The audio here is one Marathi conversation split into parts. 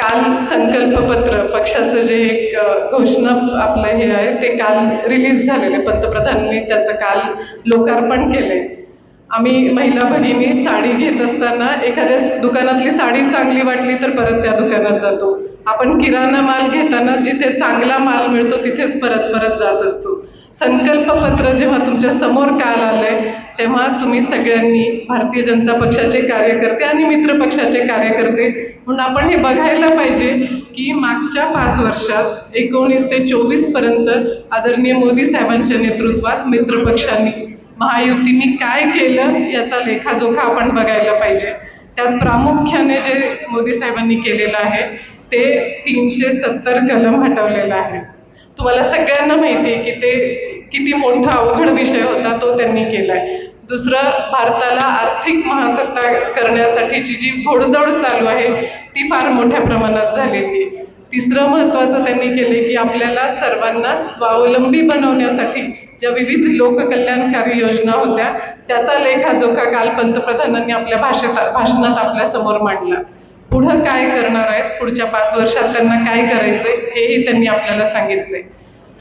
काल संकल्पपत्र पक्षाचं जे एक घोषणा आपलं हे आहे ते काल रिलीज झालेले पंतप्रधानांनी त्याचं काल लोकार्पण केलंय. आम्ही महिला भगिनी साडी घेत असताना एखाद्या दुकानातली साडी चांगली वाटली तर परत त्या दुकानात जातो. आपण किराणा माल घेताना जिथे चांगला माल मिळतो तिथेच परत परत जात असतो. संकल्पपत्र जेव्हा तुमच्यासमोर काल आलंय तेव्हा तुम्ही सगळ्यांनी भारतीय जनता पक्षाचे कार्यकर्ते आणि मित्र पक्षाचे कार्यकर्ते म्हणून आपण हे बघायला पाहिजे की मागच्या पाच वर्षात एकोणीस ते चोवीसपर्यंत आदरणीय मोदी साहेबांच्या नेतृत्वात मित्र पक्षांनी महायुतींनी काय केलं याचा लेखाजोखा आपण बघायला पाहिजे. त्यात प्रामुख्याने जे मोदी साहेबांनी केलेलं आहे ते तीनशे सत्तर कलम हटवलेलं आहे. तुम्हाला सगळ्यांना माहिती आहे की ते किती मोठा अवघड विषय होता तो त्यांनी केलाय. दुसरं भारताला आर्थिक महासत्ता करण्यासाठीची जी घोडदौड चालू आहे ती फार मोठ्या प्रमाणात झालेली आहे. तिसरं महत्वाचं त्यांनी केले की आपल्याला सर्वांना स्वावलंबी बनवण्यासाठी ज्या विविध लोककल्याणकारी योजना होत्या त्याचा लेखाजोखा काल पंतप्रधानांनी आपल्या भाषेत भाषणात आपल्यासमोर मांडला. पुढं काय करणार आहेत? पुढच्या पाच वर्षात त्यांना काय करायचंय? हेही त्यांनी आपल्याला सांगितलंय.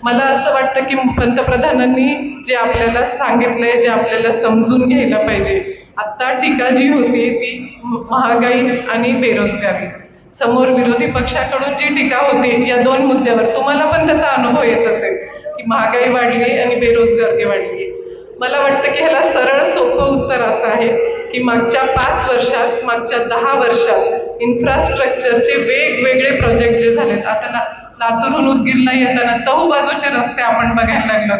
मला असं वाटतं की पंतप्रधानांनी जे आपल्याला सांगितलंय जे आपल्याला समजून घ्यायला पाहिजे आत्ता टीका जी होती ती महागाई आणि बेरोजगारी. समोर विरोधी पक्षाकडून जी टीका होती या दोन मुद्द्यावर तुम्हाला पण त्याचा अनुभव येत असेल की महागाई वाढली आणि बेरोजगारी वाढली. मला वाटतं की ह्याला सरळ सोपं उत्तर असं आहे की मागच्या पाच वर्षात मागच्या दहा वर्षात इन्फ्रास्ट्रक्चरचे वेगवेगळे प्रोजेक्ट जे झालेत आता ला लातूरहून उदगीरला येताना चहूबाजूचे रस्ते आपण बघायला लागलो.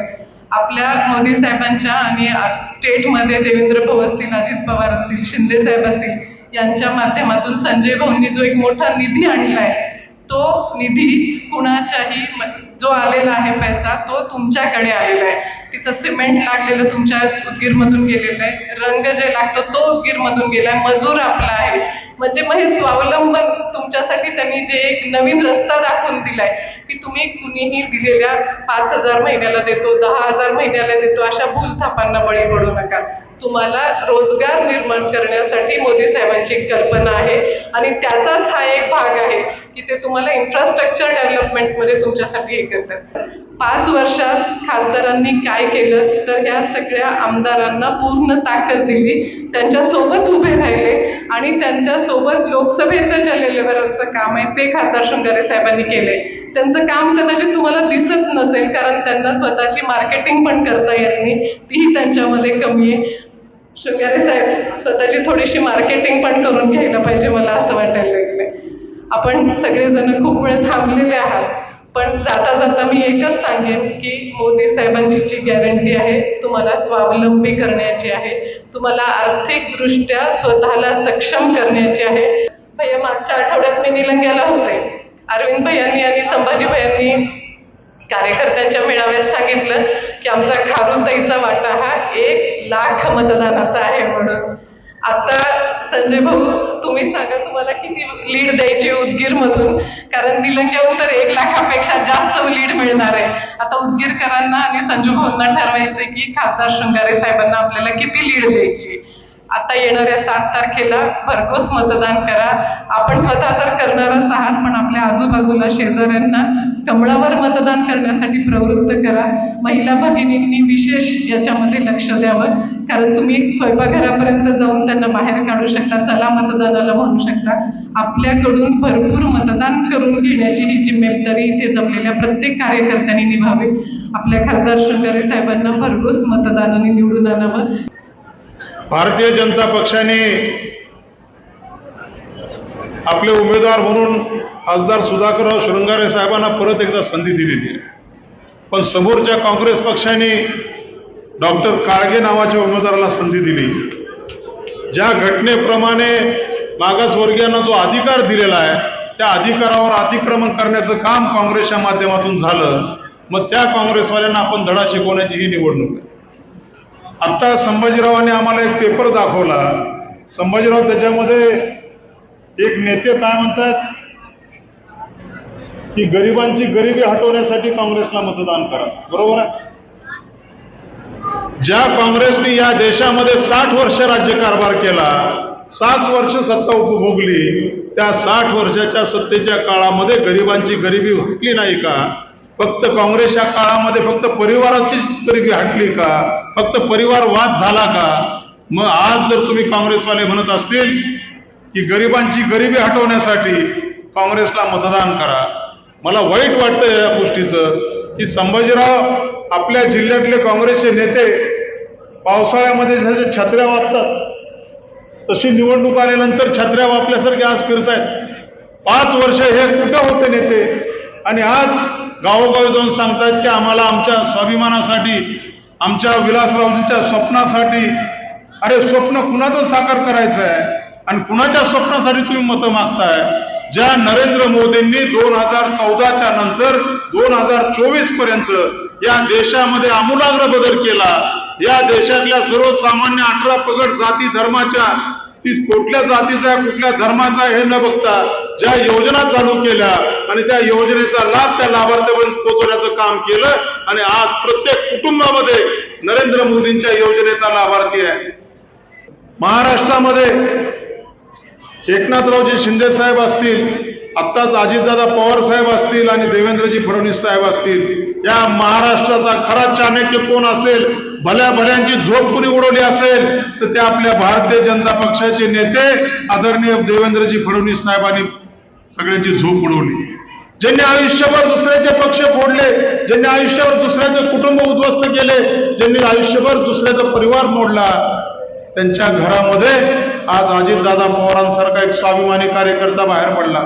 आपल्या मोदी साहेबांच्या आणि स्टेटमध्ये देवेंद्र भाऊ असतील अजित पवार असतील शिंदे साहेब असतील यांच्या माध्यमातून संजय भाऊंनी जो एक मोठा निधी आणलाय तो निधी कुणाच्याही जो आलेला आहे पैसा तो तुमच्याकडे आलेला आहे. तिथं सिमेंट लागलेलं तुमच्या उदगीरमधून गेलेलं आहे रंग जे लागतो तो उदगीरमधून गेलाय मजूर आपला आहे. म्हणजे मग हे स्वावलंबन तुमच्यासाठी त्यांनी जे एक नवीन रस्ता दाखवून दिलाय की तुम्ही कुणीही दिलेल्या पाच हजार महिन्याला देतो दहा हजार महिन्याला देतो अशा भूलथापांना बळी पडू नका. तुम्हाला रोजगार निर्माण करण्यासाठी मोदी साहेबांची कल्पना आहे. आणि त्याचाच हा एक भाग आहे की ते तुम्हाला इन्फ्रास्ट्रक्चर डेव्हलपमेंटमध्ये तुमच्यासाठी हे करतात. पाच वर्षात खासदारांनी काय केलं? तर ह्या सगळ्या आमदारांना पूर्ण ताकद दिली. त्यांच्यासोबत उभे राहिले आणि त्यांच्यासोबत लोकसभेचं ज्या लेवलवरचं काम आहे ते खासदार शृंगारे साहेबांनी केलंय. त्यांचं काम कदाचित तुम्हाला दिसत नसेल कारण त्यांना स्वतःची मार्केटिंग पण करता येत नाही. तीही त्यांच्यामध्ये कमी आहे. शृंगारे साहेब स्वतःची थोडीशी मार्केटिंग पण करून घ्यायला पाहिजे मला असं वाटायला लागलंय. आपण सगळेजण खूप वेळ थांबलेले आहात पण जाता जाता मी एकच सांगेन की मोदी साहेबांची जी गॅरंटी आहे तुम्हाला स्वावलंबी करण्याची आहे. तुम्हाला आर्थिकदृष्ट्या स्वतःला सक्षम करण्याची आहे. भैया मागच्या आठवड्यात मी निलंग्याला होते. अरविंद भैयांनी आणि संभाजी भयांनी कार्यकर्त्यांच्या मेळाव्यात सांगितलं की आमचा खारुताईचा वाटा हा एक लाख मतदानाचा आहे म्हणून. आता संजय भाऊ तुम्ही सांगा तुम्हाला किती लीड द्यायची उदगीर मधून? कारण निलंग्याहून तर एक लाखापेक्षा जास्त लीड मिळणार आहे. आता उदगीरकरांना आणि संजू भाऊंना ठरवायचंय की खासदार शृंगारे साहेबांना आपल्याला किती लीड द्यायची? आता येणाऱ्या सात तारखेला भरघोस मतदान करा. आपण स्वतः तर करणारच आहात पण आपल्या आजूबाजूला शेजाऱ्यांना कमळावर मतदान करण्यासाठी प्रवृत्त करा. महिला भगिनींनी विशेष याच्यामध्ये लक्ष द्यावं कारण तुम्ही स्वयंपाकघरापर्यंत जाऊन त्यांना बाहेर काढू शकता चला मतदानाला म्हणू शकता. आपल्याकडून भरपूर मतदान करून घेण्याची ही जिम्मेदारी इथे जमलेल्या प्रत्येक कार्यकर्त्यांनी निभावी. आपल्या खासदार शृंगारे साहेबांना भरघोस मतदानाने निवडून आणावं. भारतीय जनता पक्षाने आपले उमेदवार म्हणून खासदार सुधाकरराव शृंगारे साहेबांना परत एकदा संधी दिलेली आहे. पण समोरच्या काँग्रेस पक्षाने डॉक्टर काळगे नावाच्या उमेदवाराला संधी दिली. ज्या घटनेप्रमाणे मागासवर्गीयांना जो अधिकार दिलेला आहे त्या अधिकारावर अतिक्रमण करण्याचं काम काँग्रेसच्या माध्यमातून झालं मग त्या काँग्रेसवाल्यांना आपण धडा शिकवण्याची ही निवडणूक आहे. आता संभाजीरावांनी आम्हाला एक पेपर दाखवला. संभाजीराव त्याच्यामध्ये एक नेते काय म्हणतात? की गरिबांची गरिबी हटवण्यासाठी काँग्रेसला मतदान करा. बरोबर आहे? ज्या काँग्रेसने या देशामध्ये साठ वर्ष राज्यकारभार केला सात वर्ष सत्ता उपभोगली त्या साठ वर्षाच्या सत्तेच्या काळामध्ये गरिबांची गरिबी हटली नाही का? फक्त काँग्रेसच्या काळामध्ये फक्त परिवाराची गरिबी हटली का? फक्त परिवारवाद झाला का? मग आज जर तुम्ही काँग्रेसवाले म्हणत असतील की गरिबांची गरिबी हटवण्यासाठी काँग्रेसला मतदान करा. मला वाईट वाटतं या गोष्टीचं की संभाजीराव आपल्या जिल्ह्यातले काँग्रेसचे नेते पावसाळ्यामध्ये जसे छत्र्या वापतात तशी निवडणूक आल्यानंतर छत्र्या वापल्यासारखे आज फिरतायत. पाच वर्ष हे कुठं होते नेते? आणि आज गावोगावी जाऊन सांगतायत की आम्हाला आमच्या स्वाभिमानासाठी आमच्या विलासरावजींच्या स्वप्नासाठी अरे स्वप्न कुणाचं साकार करायचं आहे आणि कुणाच्या स्वप्नासाठी तुम्ही मतं मागताय? ज्या नरेंद्र मोदींनी दोन हजार चौदाच्या नंतर दोन हजार चोवीसपर्यंत या देशामध्ये आमूलाग्र बदल केला. या देशातल्या सर्वसामान्य अठरा पगड जाती धर्माच्या ती कुठल्या जातीचा आहे, कुठल्या धर्माचा आहे हे न बघता ज्या योजना चालू केल्या आणि त्या योजनेचा लाभ त्या लाभार्थ्यापर्यंत पोहोचवण्याचं काम केलं आणि आज प्रत्येक कुटुंबामध्ये नरेंद्र मोदींच्या योजनेचा लाभार्थी आहे. महाराष्ट्रामध्ये एकनाथरावजी शिंदे साहेब असतील आत्ताच अजितदादा पवार साहेब असतील आणि देवेंद्रजी फडणवीस साहेब असतील या महाराष्ट्राचा खरा चाणक्य कोण असेल? भल्या भल्यांची झोप कुणी उडवली असेल तर ते आपल्या भारतीय जनता पक्षाचे नेते आदरणीय देवेंद्रजी फडणवीस साहेबांनी सगळ्यांची झोप उडवली. ज्यांनी आयुष्यभर दुसऱ्याचे पक्ष फोडले ज्यांनी आयुष्यावर दुसऱ्याचं कुटुंब उद्ध्वस्त केले ज्यांनी आयुष्यभर दुसऱ्याचा परिवार मोडला त्यांच्या घरामध्ये आज अजितदादा पवारांसारखा एक स्वाभिमानी कार्यकर्ता बाहेर पडला.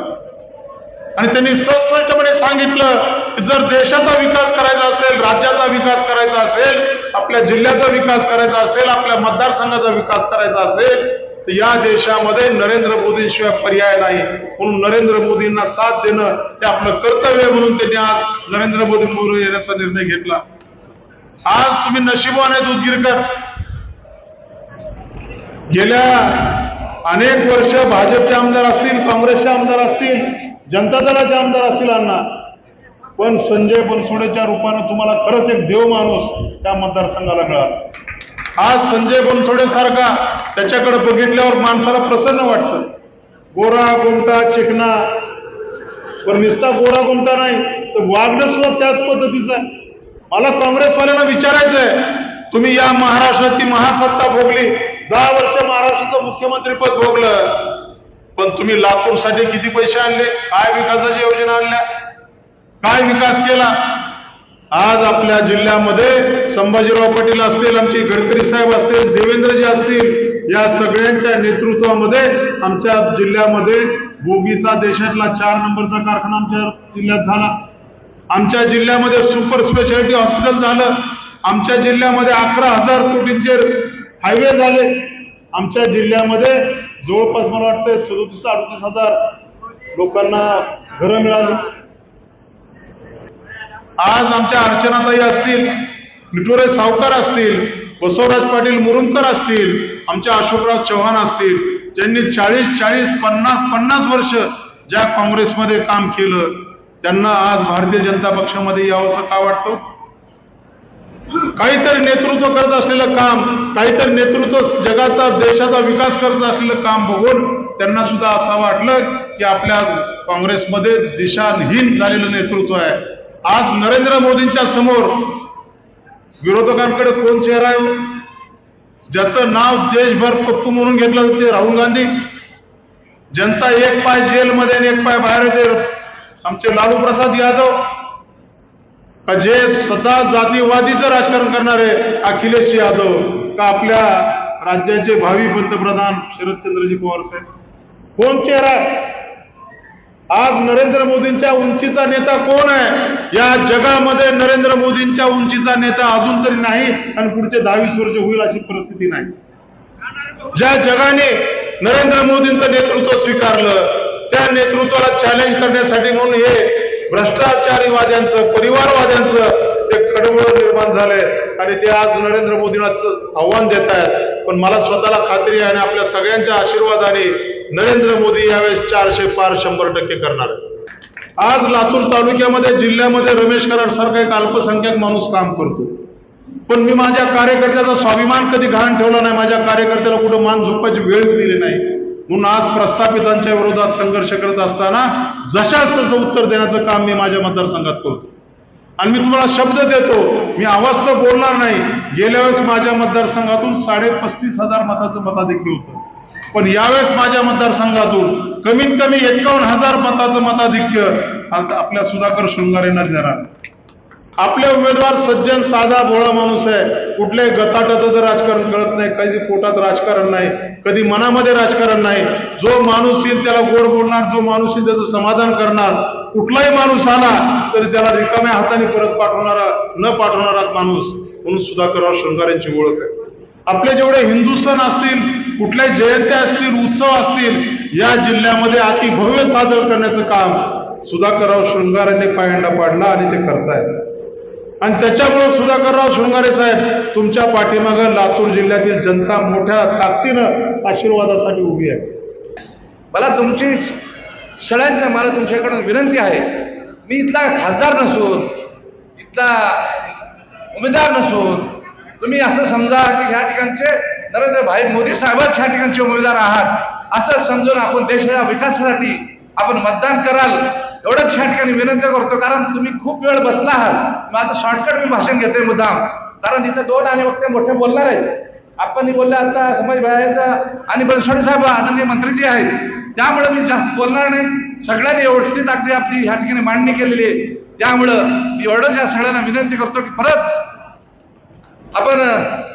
आणि त्यांनी सस्पष्टपणे सांगितलं जर देशाचा विकास करायचा असेल राज्याचा विकास करायचा असेल आपल्या जिल्ह्याचा विकास करायचा असेल आपल्या मतदारसंघाचा विकास करायचा असेल तर या देशामध्ये नरेंद्र मोदींशिवाय पर्याय नाही. म्हणून नरेंद्र मोदींना साथ देणं हे आपलं कर्तव्य म्हणून त्यांनी आज नरेंद्र मोदी मोदी येण्याचा निर्णय घेतला. आज तुम्ही नशिबवान आहेत उदगीरकर गेल्या अनेक वर्ष भाजपचे आमदार असतील काँग्रेसचे आमदार असतील जनता दलाचे आमदार असतील अण्णा पण संजय बनसोडेच्या रूपानं तुम्हाला खरंच एक देव माणूस त्या मतदारसंघाला मिळाला. आज संजय बनसोडे सारखा त्याच्याकडे बघितल्यावर माणसाला प्रसन्न वाटतं. गोरा गोमटा चिकना. पण नुसता गोरा गोमटा नाही तर वागणं सुद्धा त्याच पद्धतीचं आहे. मला काँग्रेसवाल्यांना विचारायचंय तुम्ही या महाराष्ट्राची महासत्ता भोगली दहा वर्ष महाराष्ट्राचं मुख्यमंत्रीपद भोगलं पण तुम्ही लातूरसाठी किती पैसे आणले काय विकासाच्या योजना आणल्या काय विकास केला? आज आपल्या जिल्ह्यामध्ये संभाजीराव पाटील असतील आमचे गडकरी साहेब असतील देवेंद्रजी असतील या सगळ्यांच्या नेतृत्वामध्ये आमच्या जिल्ह्यामध्ये बोगीचा देशातला चार नंबरचा कारखाना आमच्या जिल्ह्यात झाला. आमच्या जिल्ह्यामध्ये सुपर स्पेशालिटी हॉस्पिटल झालं. आमच्या जिल्ह्यामध्ये अकरा हजार कोटींचे हायवे झाले. आमच्या जिल्ह्यामध्ये जवळपास मला वाटतं सदोतीस अडतीस हजार लोकांना घरं मिळाली. आज आमच्या अर्चनाताई असतील निटोरे सावकार असतील बसवराज पाटील मुरुंदकर असतील आमच्या अशोकराव चव्हाण असतील ज्यांनी चाळीस चाळीस पन्नास पन्नास वर्ष ज्या काँग्रेसमध्ये काम केलं त्यांना आज भारतीय जनता पक्षामध्ये यावंसं का वाटतं? काहीतरी नेतृत्व करत असलेलं काम काहीतरी नेतृत्व जगाचा देशाचा विकास करत असलेलं काम बघून त्यांना सुद्धा असं वाटलं की आपल्या काँग्रेसमध्ये दिशाहीन झालेलं नेतृत्व आहे. आज नरेंद्र मोदींच्या समोर विरोधकांकडे कोण चेहरा आहे? ज्याचं नाव देशभर पप्पू म्हणून घेतलं होते राहुल गांधी. ज्यांचा एक पाय जेलमध्ये आणि एक पाय बाहेर होते आमचे लालू प्रसाद यादव. का जे सदा जातीवादीचं राजकारण करणारे अखिलेश यादव का आपल्या राज्याचे भावी पंतप्रधान शरदचंद्रजी पवार साहेब? कोण चेहरा आहे? आज नरेंद्र मोदींच्या उंचीचा नेता कोण आहे? या जगामध्ये नरेंद्र मोदींच्या उंचीचा नेता अजून तरी नाही आणि पुढचे दहावीस वर्ष होईल अशी परिस्थिती नाही. ज्या जगाने नरेंद्र मोदींचं नेतृत्व स्वीकारलं त्या नेतृत्वाला चॅलेंज करण्यासाठी म्हणून हे भ्रष्टाचारीवाद्यांचं परिवारवाद्यांचं ते कडवळ निर्माण झालंय आणि ते आज नरेंद्र मोदींना आव्हान देत आहेत पण मला स्वतःला खात्री आहे आणि आपल्या सगळ्यांच्या आशीर्वादाने नरेंद्र मोदी यावेळेस चारशे पार शंभर टक्के करणार आज लातूर तालुक्यामध्ये जिल्ह्यामध्ये रमेश कराड सारखा एक अल्पसंख्याक माणूस काम करतो. पण मी माझ्या कार्यकर्त्याचा स्वाभिमान कधी घाण ठेवला नाही माझ्या कार्यकर्त्याला कुठं मान झोपायची वेळ दिली नाही. म्हणून आज प्रस्थापितांच्या विरोधात संघर्ष करत असताना जशाच तसं उत्तर देण्याचं काम मी माझ्या मतदारसंघात करतो. आणि मी तुम्हाला शब्द देतो मी आवाज तर बोलणार नाही. गेल्या वेळेस माझ्या मतदारसंघातून साडे पस्तीस हजार मताचं मताधिक्य होतं. पण यावेळेस माझ्या मतदारसंघातून कमीत कमी एकावन्न हजार मताचं मताधिक्य आपल्या सुधाकर शृंगारेंना देणार आपले उमेदवार सज्जन साधा भोळा माणूस आहे. कुठल्याही गताटाचं राजकारण कळत नाही कधी पोटात राजकारण नाही कधी मनामध्ये राजकारण नाही जो माणूस येईल त्याला गोड बोलणार जो माणूस येईल त्याचं समाधान करणार कुठलाही माणूस आला तरी त्याला रिकाम्या हाताने परत पाठवणारा न पाठवणारा माणूस म्हणून सुधाकरराव शृंगारेंची ओळख आहे. आपले जेवढे हिंदू सण असतील कुठल्या जयंत्या असतील उत्सव असतील या जिल्ह्यामध्ये अति भव्य सादर करण्याचं काम सुधाकरराव शृंगाराने पायंडा पाडला आणि ते करतायत. आणि त्याच्यामुळे सुधाकरराव शृंगारे साहेब तुमच्या पाठीमागं लातूर जिल्ह्यातील जनता मोठ्या ताकदीनं आशीर्वादासाठी उभी आहे. मला तुमची सगळ्यांना मला तुमच्याकडून विनंती आहे मी इथला खासदार नसून इथला उमेदवार नसून तुम्ही असं समजा की ह्या ठिकाणचे नरेंद्र भाई मोदी साहेबच ह्या ठिकाणचे उमेदवार आहात असं समजून आपण देशाच्या विकासासाठी आपण मतदान कराल एवढंच ह्या ठिकाणी विनंती करतो. कारण तुम्ही खूप वेळ बसला आहात. माझं शॉर्टकट मी भाषण घेतोय मुद्दाम. कारण इथे दोन आणि वक्ते मोठे बोलणार आहेत. आपण बोलले आता समज आहेत आणि बनसोडे साहेब आदरणीय मंत्रीजी आहेत. त्यामुळे मी जास्त बोलणार नाही. सगळ्यांनी व्यवस्थित अगदी आपली ह्या ठिकाणी मांडणी केलेली आहे. त्यामुळं मी एवढंच या सगळ्यांना विनंती करतो की परत आपण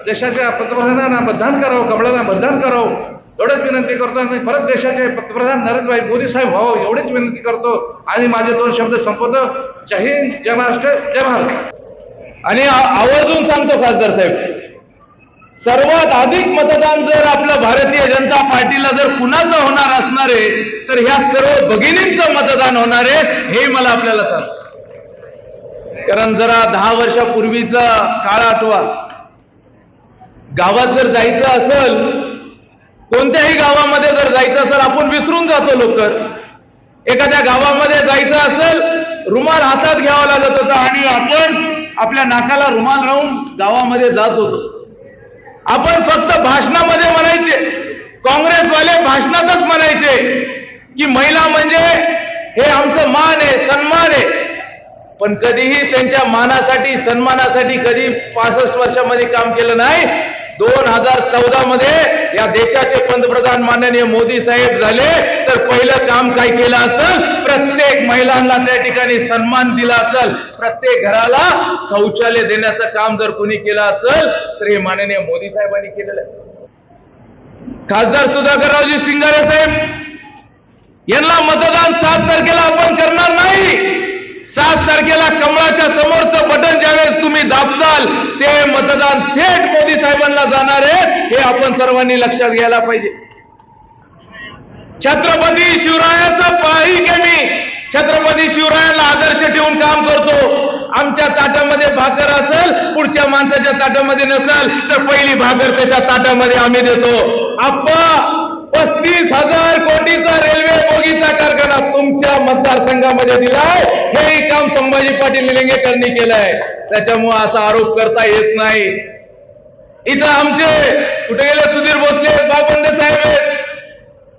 देशाच्या पंतप्रधानांना मतदान करावं कमळाला मतदान करावं एवढंच विनंती करतो आणि परत देशाचे पंतप्रधान नरेंद्रभाई मोदी साहेब व्हावं एवढीच विनंती करतो. आणि माझे दोन शब्द संपवतो. जय हिंद जय महाराष्ट्र जय भारत. आणि आवर्जून सांगतो खासदार साहेब सर्वात अधिक मतदान जर आपलं भारतीय जनता पार्टीला जर कुणाचं होणार असणार आहे तर ह्या सर्व भगिनींचं मतदान होणार आहे हे मला आपल्याला सांग कारण जरा दहा वर्षापूर्वीचा काळ आठवा गावात जर जायचं असेल कोणत्याही गावामध्ये जर जायचं असेल आपण विसरून जातो लवकर. एखाद्या गावामध्ये जायचं असेल रुमाल हातात घ्यावा लागत होता आणि आपण आपल्या नाकाला रुमाल राहून गावामध्ये जात होतो. आपण फक्त भाषणामध्ये म्हणायचे. काँग्रेसवाले भाषणातच म्हणायचे की महिला म्हणजे हे आमचं मान आहे सन्मान आहे. पण कधीही त्यांच्या मानासाठी सन्मानासाठी कधी पासष्ट वर्षामध्ये काम केलं नाही दोन हजार चौदा मध्ये या देशाचे पंतप्रधान माननीय मोदी साहेब झाले. तर पहिलं काम काय केलं असेल? प्रत्येक महिलांना त्या ठिकाणी सन्मान दिला असेल. प्रत्येक घराला शौचालय देण्याचं काम जर कोणी केलं असेल तर हे माननीय मोदी साहेबांनी केलेलं आहे. खासदार सुधाकररावजी शिंगारे साहेब यांना मतदान सात तारखेला आपण करणार नाही. सात तारखेला कमळाच्या समोरचं बटन ज्यावेळेस तुम्ही दाबताल ते मतदान थेट मोदी साहेबांना जाणार आहे हे आपण सर्वांनी लक्षात घ्यायला पाहिजे. छत्रपती शिवरायाचं पाही घेणे मी छत्रपती शिवरायाला आदर्श ठेवून काम करतो. आमच्या ताटामध्ये भाकर असेल पुढच्या माणसाच्या ताटामध्ये नसेल तर पहिली भाकर त्याच्या ताटामध्ये आम्ही देतो. आप्पा पस्तीस हजार कोटीचा रेल्वे बोगीचा कारखाना तुमच्या मतदारसंघामध्ये दिलाय. हे काम संभाजी पाटील निलंगेकरांनी केलंय. त्याच्यामुळे असा आरोप करता येत नाही. इथं आमचे कुठे गेले? सुधीर भोसले बाबंडे साहेब आहेत.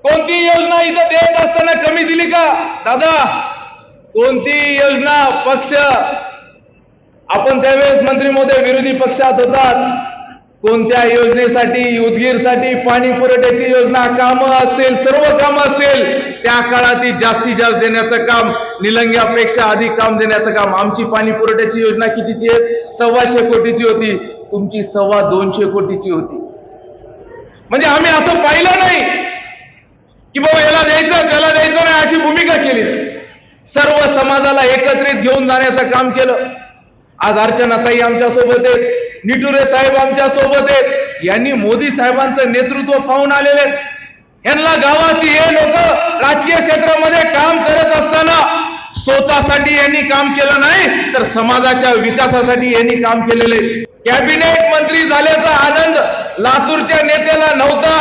कोणती योजना इथं देत असताना कमी दिली का? दादा कोणती योजना पक्ष? आपण त्यावेळेस मंत्री महोदय विरोधी पक्षात होतात. कोणत्या योजनेसाठी उदगीरसाठी पाणी पुरवठ्याची योजना कामं असतील सर्व कामं असतील त्या काळात जास्तीत जास्त देण्याचं काम निलंग्यापेक्षा अधिक काम देण्याचं काम. आमची पाणी पुरवठ्याची योजना कितीची आहे सव्वाशे कोटीची होती. तुमची सव्वा दोनशे कोटीची होती. म्हणजे आम्ही असं पाहिलं नाही की बाबा याला द्यायचं त्याला द्यायचं नाही अशी भूमिका केली. सर्व समाजाला एकत्रित घेऊन जाण्याचं काम केलं. आज अर्चनाताई आमच्यासोबत आहेत. निटुरे साहेब आमच्यासोबत आहेत. यांनी मोदी साहेबांचं नेतृत्व पाहून आलेले यांना गावाची हे लोक राजकीय क्षेत्रामध्ये काम करत असताना स्वतःसाठी यांनी काम केलं नाही तर समाजाच्या विकासासाठी यांनी काम केलेले कॅबिनेट मंत्री झाल्याचा आनंद लातूरच्या नेत्याला नव्हता.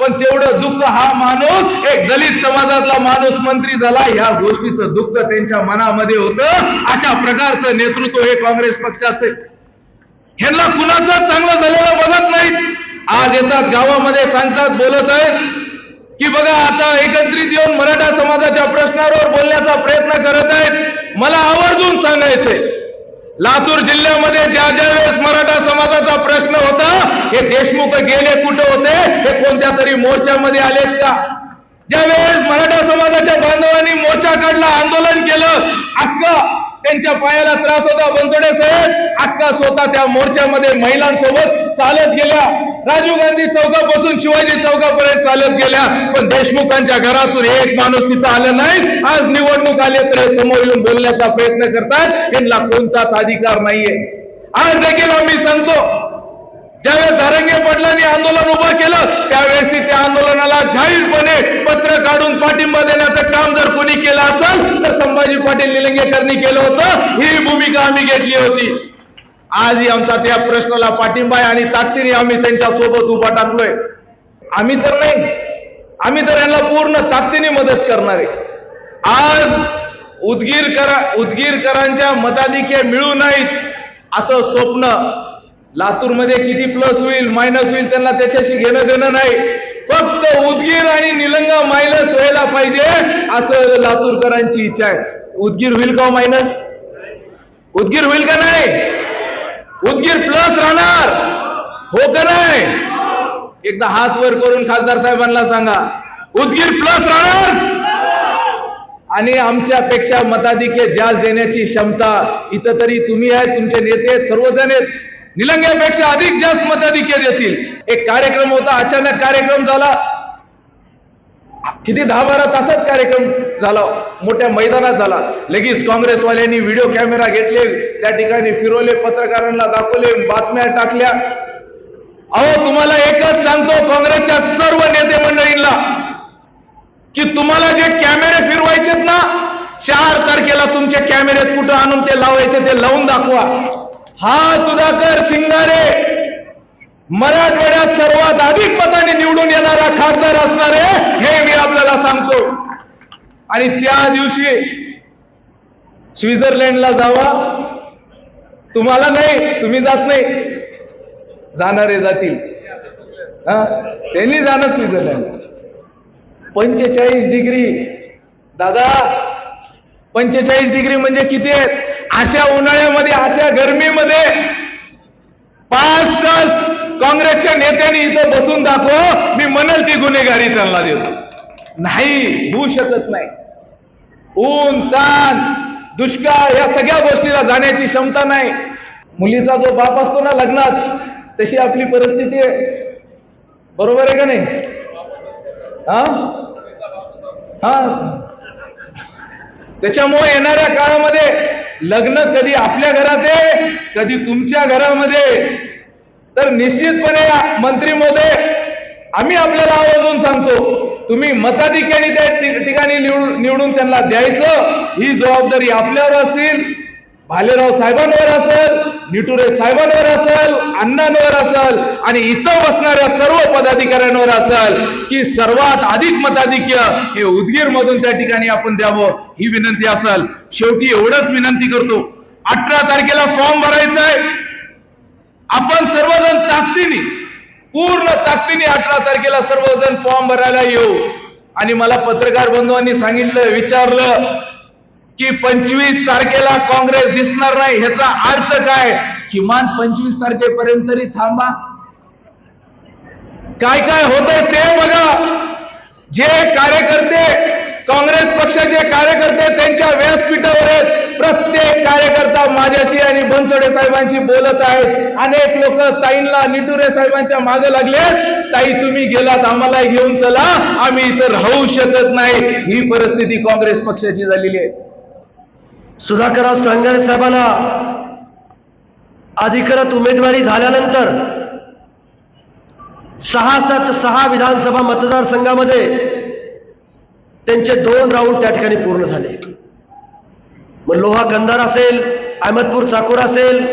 पण तेवढं दुःख हा माणूस एक दलित समाजातला माणूस मंत्री झाला ह्या गोष्टीचं दुःख त्यांच्या मनामध्ये होतं. अशा प्रकारचं नेतृत्व हे काँग्रेस पक्षाचे ह्यांना कुणाचं चांगलं झालेलं बघत नाही आज येतात गावामध्ये सांगतात बोलत आहेत की बघा आता एकत्रित येऊन मराठा समाजाच्या प्रश्नावर बोलण्याचा प्रयत्न करत आहेत. मला आवर्जून सांगायचंय लातूर जिल्ह्यामध्ये ज्या ज्या वेळेस मराठा समाजाचा प्रश्न होता हे देशमुख गेले कुठे होते हे कोणत्या तरी मोर्चामध्ये आलेत का? ज्या वेळेस मराठा समाजाच्या बांधवांनी मोर्चा काढला आंदोलन केलं अख्खा त्यांच्या पायाला त्रास होता बनसोडे साहेब. अक्का स्वतः त्या मोर्चामध्ये महिलांसोबत चालत गेल्या. राजीव गांधी चौकापासून शिवाजी चौकापर्यंत चालत गेल्या. पण देशमुखांच्या घरातून एक माणूस तिथं आलं नाही. आज निवडणूक आले तर हे समोर येऊन बोलण्याचा प्रयत्न करतात. यांना कोणताच अधिकार नाहीये. आज देखील आम्ही सांगतो ज्यावेळेस धारंगे पाटलांनी आंदोलन उभं केलं त्यावेळेस त्या आंदोलनाला जाहीरपणे काढून पाठिंबा देण्याचं काम जर कोणी केलं असेल तर संभाजी पाटील निलंगेकरांनी केलं होतं ही भूमिका आम्ही घेतली होती. आजही आमचा त्या प्रश्नाला पाठिंबा आहे आणि ताकदीने आम्ही त्यांच्यासोबत उभा टाकलोय. आम्ही तर नाही आम्ही तर यांना पूर्ण ताकदीने मदत करणार आहे. आज उदगीरकरा उदगीरकरांच्या मताधिक्य मिळू नाहीत असं स्वप्न लातूरमध्ये किती प्लस होईल मायनस होईल त्यांना त्याच्याशी घेणं देणं नाही. फक्त उदगीर आणि निलंगा मायनस व्हायला पाहिजे असं लातूरकरांची इच्छा आहे. उदगीर होईल का हो मायनस उदगीर होईल का नाही? उदगीर प्लस राहणार. हो का नाही? एकदा हात वर करून खासदार साहेबांना सांगा. उदगीर प्लस राहणार. आणि आमच्यापेक्षा मताधिक्य जास देण्याची क्षमता इथं तरी तुम्ही आहे तुमचे नेते सर्वजण आहेत. निलंग्यापेक्षा अधिक जास्त मताधिक्य देतील. एक कार्यक्रम होता अचानक कार्यक्रम झाला. किती दहा बारा तासात कार्यक्रम झाला मोठ्या मैदानात झाला. लगेच काँग्रेसवाल्यांनी व्हिडिओ कॅमेरा घेतले त्या ठिकाणी फिरवले पत्रकारांना दाखवले बातम्या टाकल्या. अहो तुम्हाला एकच सांगतो काँग्रेसच्या सर्व नेते मंडळींना की तुम्हाला जे कॅमेरे फिरवायचेत ना चार तारखेला तुमच्या कॅमेऱ्यात कुठं आणून ते लावायचे ते लावून दाखवा. हा सुधाकर शिंगारे मराठवाड्यात सर्वात अधिक मताने निवडून येणारा खासदार असणार आहे हे मी आपल्याला सांगतो. आणि त्या दिवशी स्वित्झर्लंडला जावा. तुम्हाला नाही तुम्ही जात नाही. जाणारे जातील. हा त्यांनी जाणार स्वित्झर्लंड. पंचेचाळीस डिग्री. दादा पंचेचाळीस डिग्री म्हणजे किती आहेत? अशा उन्हाळ्यामध्ये अशा गरमीमध्ये पाच तास काँग्रेसच्या नेत्यांनी इथं बसून दाखव मी म्हणल ती गुन्हेगारी त्यांना देतो. नाही होऊ शकत नाही. ऊन ताण दुष्काळ या सगळ्या गोष्टीला जाण्याची क्षमता नाही. मुलीचा जो बाप असतो ना लग्नात तशी आपली परिस्थिती आहे. बरोबर आहे का नाही? हा? हा? त्याच्यामुळे येणाऱ्या काळामध्ये लग्न कधी आपल्या घरात आहे कधी तुमच्या घरामध्ये. तर निश्चितपणे मंत्री महोदय आम्ही आपल्याला आवर्जून सांगतो तुम्ही मताधिक्याने त्या ठिकाणी निवडून निवडून त्यांना द्यायचं ही जबाबदारी आपल्यावर असतील भालेराव साहेबांवर असेल निटुरे साहेबांवर असेल अण्णांवर असेल आणि इथं बसणाऱ्या सर्व पदाधिकाऱ्यांवर असेल की सर्वात अधिक मताधिक्य हे उदगीर मधून त्या ठिकाणी आपण द्यावं ही विनंती असेल. शेवटी एवढंच विनंती करतो. अठरा तारखेला फॉर्म भरायचा आहे आपण सर्वजण ताकदीने पूर्ण ताकदीने अठरा तारखेला सर्वजण फॉर्म भरायला येऊ. आणि मला पत्रकार बंधूंनी सांगितलं विचारलं की पंचवीस तारखेला काँग्रेस दिसणार नाही ह्याचा अर्थ काय? किमान पंचवीस तारखेपर्यंत तरी थांबा. काय काय होतंय ते बघा. जे कार्यकर्ते काँग्रेस पक्षाचे कार्यकर्ते त्यांच्या व्यासपीठावर आहेत प्रत्येक कार्यकर्ता माझ्याशी आणि बनसोडे साहेबांशी बोलत आहेत. अनेक लोक ताईंना निटुरे साहेबांच्या मागे लागले. ताई तुम्ही गेलात आम्हाला घेऊन चला. आम्ही इथं राहू शकत नाही. ही परिस्थिती काँग्रेस पक्षाची झालेली आहे. सुधाकरराव सांगारे साहेबांना अधिकृत उमेदवारी झाल्यानंतर सहा सात सहा विधानसभा मतदारसंघामध्ये त्यांचे दोन राऊंड त्या ठिकाणी पूर्ण झाले. मग लोहा गंधार असेल अहमदपूर चाकूर असेल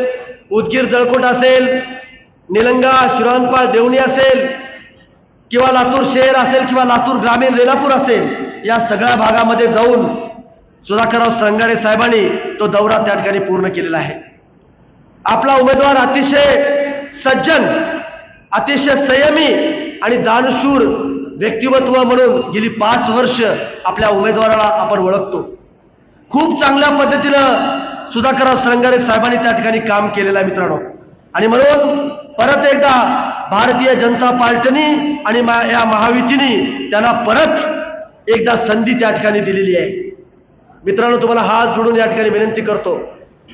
उदगीर जळकोट असेल निलंगा शिरानपाळ देवणी असेल किंवा लातूर शहर असेल किंवा लातूर ग्रामीण रेलापूर असेल या सगळ्या भागामध्ये जाऊन सुधाकरराव श्रंगारे साहेबांनी तो दौरा त्या ठिकाणी पूर्ण केलेला आहे. आपला उमेदवार अतिशय सज्जन अतिशय संयमी आणि दानशूर व्यक्तिमत्व म्हणून गेली पाच वर्ष आपल्या उमेदवाराला आपण ओळखतो. खूप चांगल्या पद्धतीनं सुधाकरराव श्रंगारे साहेबांनी त्या ठिकाणी काम केलेलं आहे मित्रांनो. आणि म्हणून परत एकदा भारतीय जनता पार्टीनी आणि या महायुतीने त्यांना परत एकदा संधी त्या ठिकाणी दिलेली आहे. मित्रांनो तुम्हाला हात जोडून या ठिकाणी विनंती करतो.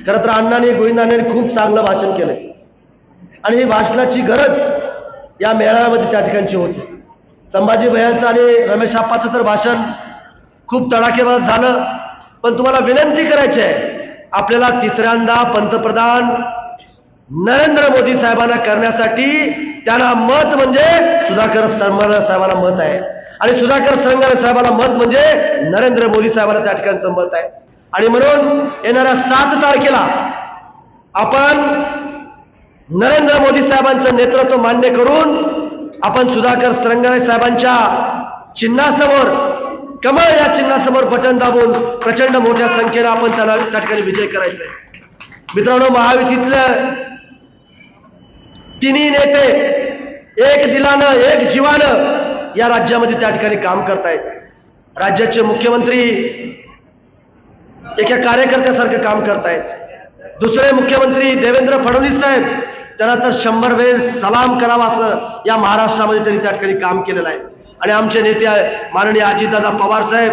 खरं तर अण्णांनी गोविंदांनी खूप चांगलं भाषण केलंय. आणि ही भाषणाची गरज या मेळाव्यामध्ये त्या ठिकाणची होती. संभाजी भयांचं आणि रमेश आप्पाचं तर भाषण खूप तडाखेबाज झालं. पण तुम्हाला विनंती करायची आहे आपल्याला तिसऱ्यांदा पंतप्रधान नरेंद्र मोदी साहेबांना करण्यासाठी त्यांना मत म्हणजे सुधाकर सरंगारे साहेबांना मत आहे. आणि सुधाकर सरंगारे साहेबाला मत म्हणजे नरेंद्र मोदी साहेबांना त्या ठिकाणचं मत आहे. आणि म्हणून येणाऱ्या सात तारखेला आपण नरेंद्र मोदी साहेबांचं नेतृत्व मान्य करून आपण सुधाकर सरंगारे साहेबांच्या चिन्हासमोर कमळ या चिन्हासमोर बटन दाबून प्रचंड मोठ्या संख्येनं आपण त्याला त्या ठिकाणी विजय करायचा आहे मित्रांनो महायुतीतलं तिन्ही नेते एक दिलानं एक जीवानं या राज्यामध्ये त्या ठिकाणी काम करतायत. राज्याचे मुख्यमंत्री एका कार्यकर्त्यासारखं काम करतायत. दुसरे मुख्यमंत्री देवेंद्र फडणवीस साहेब त्यांना तर शंभर वेळ सलाम करावा असं या महाराष्ट्रामध्ये त्यांनी त्या ठिकाणी काम केलेलं आहे. आणि आमचे नेते माननीय अजितदादा पवार साहेब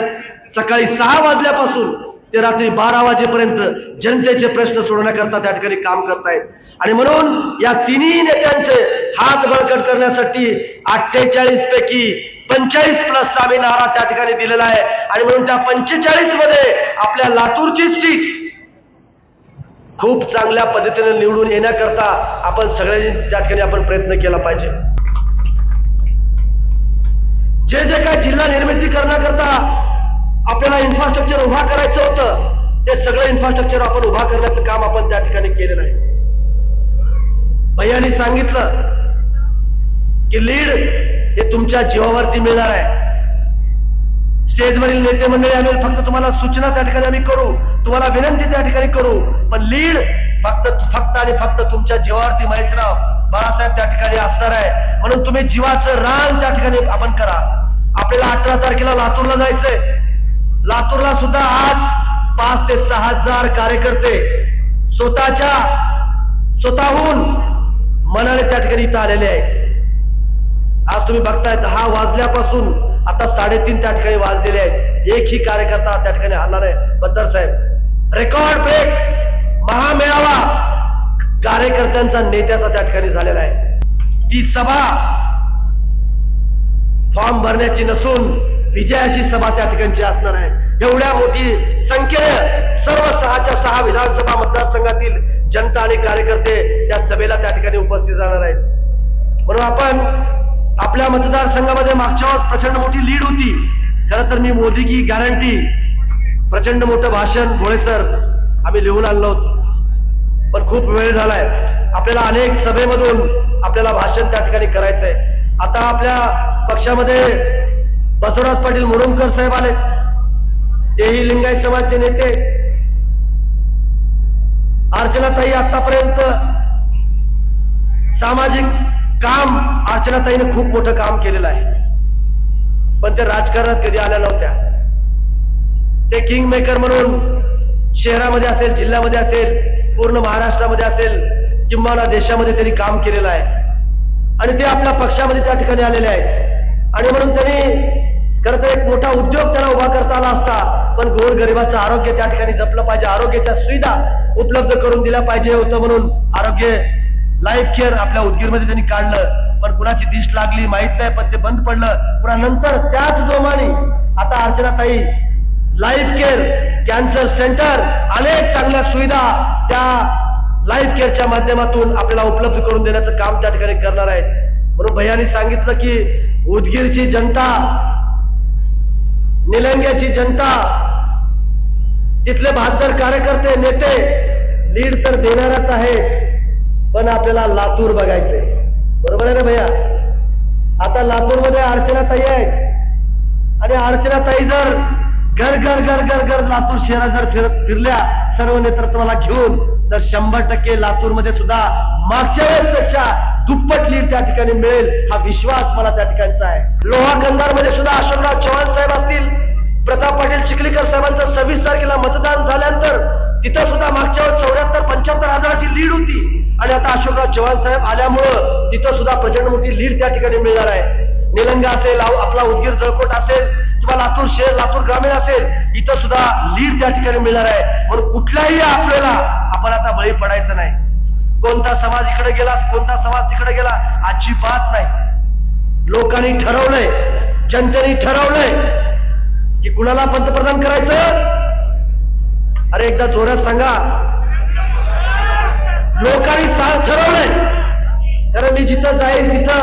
सकाळी सहा वाजल्यापासून ते रात्री बारा वाजेपर्यंत जनतेचे प्रश्न सोडवण्याकरता त्या ठिकाणी काम करतायत. आणि म्हणून या तिन्ही नेत्यांचे हात बळकट करण्यासाठी अठ्ठेचाळीस पैकी पंचेचाळीस प्लस आम्ही नारा त्या ठिकाणी दिलेला आहे. आणि म्हणून त्या पंचेचाळीसमध्ये आपल्या लातूरची सीट खूप चांगल्या पद्धतीने निवडून येण्याकरता आपण सगळ्यांनी त्या ठिकाणी आपण प्रयत्न केला पाहिजे. जे जे काय जिल्हा निर्मिती करण्याकरता आपल्याला इन्फ्रास्ट्रक्चर उभा करायचं होतं ते सगळं इन्फ्रास्ट्रक्चर आपण उभा करण्याचं काम आपण त्या ठिकाणी केलेलं आहे. भैयानी सांगितलं की लीड हे तुमच्या जीवावरती मिळणार आहे. स्टेजवरील नेते मंडळी आम्ही फक्त तुम्हाला सूचना त्या ठिकाणी आम्ही करू तुम्हाला विनंती त्या ठिकाणी करू पण लीड फक्त फक्त आणि फक्त तुमच्या जीवावरती महेशराव बाळासाहेब त्या ठिकाणी असणार आहे. म्हणून तुम्ही जीवाचं रान त्या ठिकाणी आपण करा. आपल्याला अठरा तारखेला लातूरला जायचंय. लातूरला सुद्धा आज पाच ते सहा हजार कार्यकर्ते स्वतःच्या स्वतःहून मनाने त्या ठिकाणी इथं आलेले आहेत. आज तुम्ही बघताय दहा वाजल्यापासून आता साडेतीन त्या ठिकाणी वाजलेले आहेत. एकही कार्यकर्ता त्या ठिकाणी हलणार आहे बद्दर साहेब रेकॉर्ड ब्रेक! महामेळावा कार्यकर्त्यांचा नेत्याचा त्या ठिकाणी झालेला आहे. ती सभा फॉर्म भरण्याची नसून विजयाची सभा त्या ठिकाणची असणार आहे. एवढ्या मोठी संख्येने सर्व सहाच्या सहा विधानसभा मतदारसंघातील जनता आणि कार्यकर्ते त्या सभेला त्या ठिकाणी उपस्थित राहणार आहेत. म्हणून आपण आपल्या मतदारसंघामध्ये मागच्या वेळेस प्रचंड मोठी लीड होती. खरं तर मी मोदी की गॅरंटी प्रचंड मोठं भाषण भोळे सर आम्ही लिहून आणलो होतो. पण खूप वेळ झालाय. आपल्याला अनेक सभेमधून आपल्याला भाषण त्या ठिकाणी करायचंय. आता आपल्या पक्षामध्ये बसवराज पाटील मुरुमकर साहेब आले. तेही लिंगायत समाजचे नेते. अर्चनाताई आतापर्यंत सामाजिक काम अर्चनाताईने खूप मोठं काम केलेलं आहे. पण ते राजकारणात कधी आल्या नव्हत्या. ते किंग मेकर म्हणून शहरामध्ये असेल जिल्ह्यामध्ये असेल पूर्ण महाराष्ट्रामध्ये असेल किंवा देशामध्ये त्यांनी काम केलेलं आहे. आणि ते आपल्या पक्षामध्ये त्या ठिकाणी आलेले आहेत. आणि म्हणून त्यांनी खरं तर एक मोठा उद्योग त्यांना उभा करता आला असता पण गोरगरिबाचं आरोग्य त्या ठिकाणी जपलं पाहिजे. आरोग्याच्या सुविधा उपलब्ध करून दिल्या पाहिजे होतं म्हणून आरोग्य लाईफ केअर आपल्या उदगीरमध्ये त्यांनी काढलं. पण कुणाची दिश लागली माहीत नाही पण ते बंद पडलं. पुन्हा नंतर त्याच जोमाने आता अर्चनाताई लाईफ केअर कॅन्सर सेंटर अनेक चांगल्या सुविधा त्या लाईफ केअरच्या माध्यमातून आपल्याला उपलब्ध करून देण्याचं काम त्या ठिकाणी करणार आहे म्हणून भैयानी सांगितलं की उदगीरची जनता निलंग्याची जनता तिथले बहादर कार्यकर्ते नेते लीड तर देणारच आहे पण आपल्याला लातूर बघायचंय. बरोबर आहे ना भैया? आता लातूरमध्ये अर्चनाताई आहेत. आणि अर्चना ताई जर घर घर घर घर घर लातूर शहरात जर फिर फिरल्या सर्व नेतृत्वाला घेऊन तर शंभर टक्के लातूरमध्ये सुद्धा मागच्या वेळेस पेक्षा दुप्पट लीड त्या ठिकाणी मिळेल हा विश्वास मला त्या ठिकाणचा आहे. लोहा कंधारमध्ये सुद्धा अशोकराव चव्हाण साहेब असतील. प्रताप पाटील चिखलीकर साहेबांचं सव्वीस तारखेला मतदान झाल्यानंतर तिथं सुद्धा मागच्या वेळेस चौऱ्याहत्तर पंच्याहत्तर हजाराची लीड होती. आणि आता अशोकराव चव्हाण साहेब आल्यामुळं तिथं सुद्धा प्रचंड मोठी लीड त्या ठिकाणी मिळणार आहे. निलंगा असेल आपला उदगीर जळकोट असेल किंवा लातूर शहर लातूर ग्रामीण असेल इथं सुद्धा लीड त्या ठिकाणी मिळणार आहे. म्हणून कुठल्याही आपल्याला आपण आता बळी पडायचं नाही. कोणता समाज इकडे गेला कोणता समाज तिकडे गेला अजिबात नाही. लोकांनी ठरवलंय जनतेने ठरवलंय की कुणाला पंतप्रधान करायचं? अरे एकदा जोरात सांगा. लोकांनी सा- ठरवलंय. कारण मी जिथं जाईल तिथं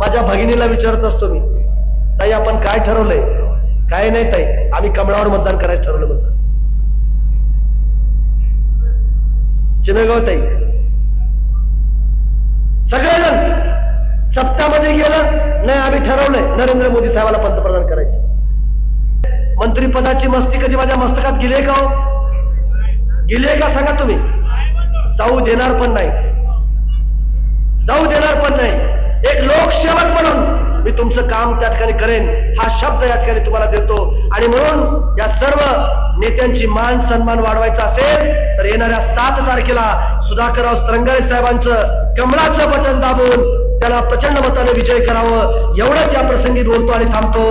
माझ्या भगिनीला विचारत असतो मी. ताई आपण काय ठरवलंय? काय नाही ताई. आम्ही कमळावर मतदान करायचं ठरवलं म्हणतात. चिमेगाव ताई. सगळेजण सत्तामध्ये गेलं नाही आम्ही ठरवलंय. नरेंद्र मोदी साहेबाला पंतप्रधान करायचं. मंत्रीपदाची मस्ती कधी माझ्या मस्तकात गेले का हो? गेले का सांगा तुम्ही? जाऊ देणार पण नाही. जाऊ देणार पण नाही. एक लोकसेवक म्हणून मी तुमचं काम त्या ठिकाणी करेन हा शब्द या ठिकाणी तुम्हाला देतो. आणि म्हणून या सर्व नेत्यांची मान सन्मान वाढवायचा असेल तर येणाऱ्या सात तारखेला सुधाकरराव सरंगारे साहेबांचं कमळाचं बटन दाबून त्याला प्रचंड मताने विजय करावं एवढंच या प्रसंगी बोलतो आणि थांबतो.